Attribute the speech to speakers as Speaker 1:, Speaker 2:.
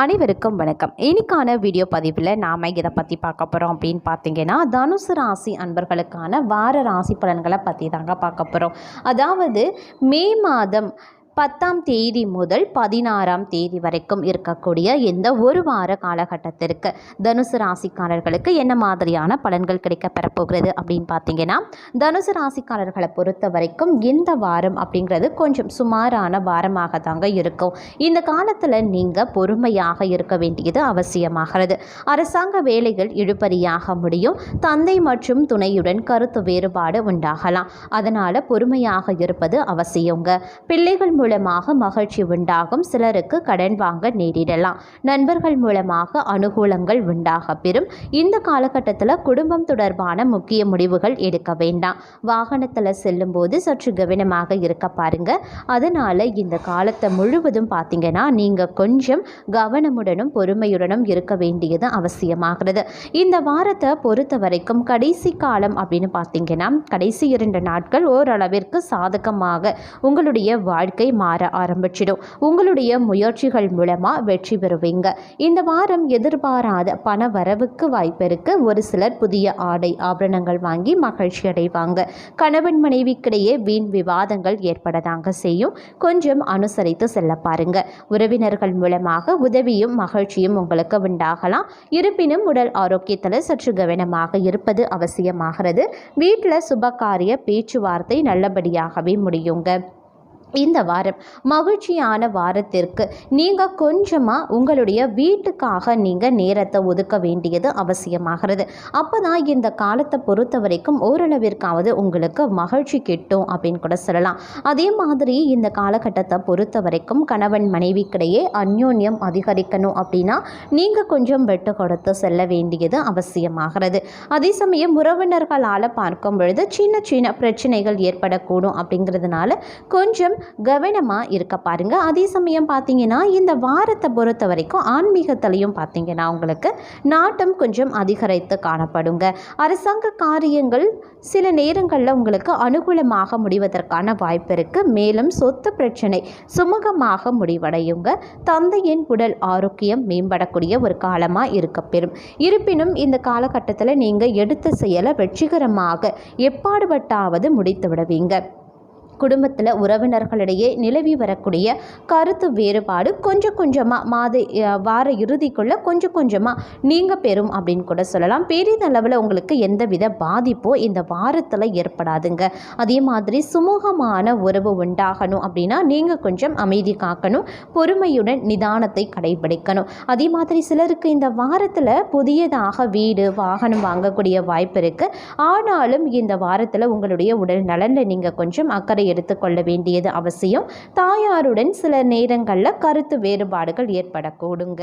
Speaker 1: அனைவருக்கும் வணக்கம். இன்னைக்கான வீடியோ பதிவில் நாம் இதை பற்றி பார்க்க போகிறோம் அப்படின்னு பார்த்தீங்கன்னா தனுசு ராசி அன்பர்களுக்கான வார ராசி பலன்களை பற்றி தாங்க பார்க்க போகிறோம் அதாவது மே மாதம் பத்தாம் தேதி முதல் பதினாறாம் தேதி வரைக்கும் இருக்கக்கூடிய இந்த ஒரு வார காலகட்டத்திற்கு தனுசு ராசிக்காரர்களுக்கு என்ன மாதிரியான பலன்கள் கிடைக்க பெறப்போகிறது அப்படின்னு பார்த்தீங்கன்னா தனுசு ராசிக்காரர்களை பொறுத்த வரைக்கும் இந்த வாரம் அப்படிங்கிறது கொஞ்சம் சுமாரான வாரமாக தாங்க இருக்கும். இந்த காலத்தில் நீங்கள் பொறுமையாக இருக்க வேண்டியது அவசியமாகிறது. அரசாங்க வேலைகள் இழுபறியாக முடியும். தந்தை மற்றும் துணையுடன் கருத்து வேறுபாடு உண்டாகலாம். அதனால் பொறுமையாக இருப்பது அவசியங்க. பிள்ளைகள் மூலமாக மகிழ்ச்சி உண்டாகும். சிலருக்கு கடன் வாங்க நேரிடலாம். நண்பர்கள் மூலமாக அனுகூலங்கள் உண்டாக பெறும். இந்த காலகட்டத்தில் குடும்பம் தொடர்பான முக்கிய முடிவுகள் எடுக்க வேண்டாம். வாகனத்தில் செல்லும்போது சற்று கவனமாக இருக்க பாருங்க. அதனால் இந்த காலத்தை முழுவதும் பார்த்தீங்கன்னா நீங்கள் கொஞ்சம் கவனமுடனும் பொறுமையுடனும் இருக்க வேண்டியது அவசியமாகிறது. இந்த வாரத்தை பொறுத்த வரைக்கும் கடைசி காலம் அப்படின்னு பார்த்தீங்கன்னா கடைசி இரண்டு நாட்கள் ஓரளவிற்கு சாதகமாக உங்களுடைய வாழ்க்கை மாற ஆரம்பிச்சிடும். உங்களுடைய முயற்சிகள் மூலமாக வெற்றி பெறுவீங்க. இந்த வாரம் எதிர்பாராத பண வரவுக்கு வாய்ப்பிருக்க ஒரு சிலர் புதிய ஆடை ஆபரணங்கள் வாங்கி மகிழ்ச்சி அடைவாங்க. கணவன் மனைவிக்கிடையே வீண் விவாதங்கள் ஏற்படதாங்க செய்யும். கொஞ்சம் அனுசரித்து செல்ல பாருங்க. உறவினர்கள் மூலமாக உதவியும் மகிழ்ச்சியும் உங்களுக்கு உண்டாகலாம். இருப்பினும் உடல் ஆரோக்கியத்தில் சற்று கவனமாக இருப்பது அவசியமாகிறது. வீட்டில் சுபகாரிய பேச்சுவார்த்தை நல்லபடியாகவே முடியுங்க. இந்த வாரம் மகிழ்ச்சியான வாரத்திற்கு நீங்கள் கொஞ்சமாக உங்களுடைய வீட்டுக்காக நீங்கள் நேரத்தை ஒதுக்க வேண்டியது அவசியமாகிறது. அப்போ தான் இந்த காலத்தை பொறுத்த வரைக்கும் ஓரளவிற்காவது உங்களுக்கு மகிழ்ச்சி கிட்டும் அப்படின்னு கூட சொல்லலாம். அதே மாதிரி இந்த காலகட்டத்தை பொறுத்த வரைக்கும் கணவன் மனைவிக்கிடையே அந்யோன்யம் அதிகரிக்கணும் அப்படின்னா நீங்கள் கொஞ்சம் வெட்டு கொடுத்து செல்ல வேண்டியது அவசியமாகிறது. அதே சமயம் உறவினர்களால் பார்க்கும் பொழுது சின்ன சின்ன பிரச்சனைகள் ஏற்படக்கூடும் அப்படிங்கிறதுனால கொஞ்சம் கவனமாக இருக்க பாருங்கள் அதே சமயம் பார்த்தீங்கன்னா இந்த வாரத்தை பொறுத்த வரைக்கும் ஆன்மீகத்திலையும் பார்த்தீங்கன்னா உங்களுக்கு நாட்டம் கொஞ்சம் அதிகரித்து காணப்படுங்க. அரசாங்க காரியங்கள் சில நேரங்களில் உங்களுக்கு அனுகூலமாக முடிவதற்கான வாய்ப்பு இருக்குது மேலும் சொத்து பிரச்சனை சுமூகமாக முடிவடையுங்க. தந்தையின் உடல் ஆரோக்கியம் மேம்படக்கூடிய ஒரு காலமாக இருக்கப்பெறும் இருப்பினும் இந்த காலகட்டத்தில் நீங்கள் எடுத்த செயலை வெற்றிகரமாக எப்பாடுபட்டாவது முடித்து விடுவீங்க. குடும்பத்தில் உறவினர்களிடையே நிலவி வரக்கூடிய கருத்து வேறுபாடு கொஞ்சம் கொஞ்சமாக மாத வார இறுதிக்குள்ளே கொஞ்சம் கொஞ்சமாக நீங்கள் பெறும் அப்படின்னு கூட சொல்லலாம். பெரிதளவில் உங்களுக்கு எந்தவித பாதிப்போ இந்த வாரத்தில் ஏற்படாதுங்க. அதே மாதிரி சுமூகமான உறவு உண்டாகணும் அப்படின்னா நீங்கள் கொஞ்சம் அமைதி காக்கணும் பொறுமையுடன் நிதானத்தை கடைபிடிக்கணும். அதே மாதிரி சிலருக்கு இந்த வாரத்தில் புதியதாக வீடு வாகனம் வாங்கக்கூடிய வாய்ப்பு இருக்குது ஆனாலும் இந்த வாரத்தில் உங்களுடைய உடல் நலனில் நீங்கள் கொஞ்சம் அக்கறை எடுத்துக்கொள்ள வேண்டியது அவசியம். தாயாருடன் சில நேரங்களில் கருத்து வேறுபாடுகள் ஏற்படக்கூடுங்க.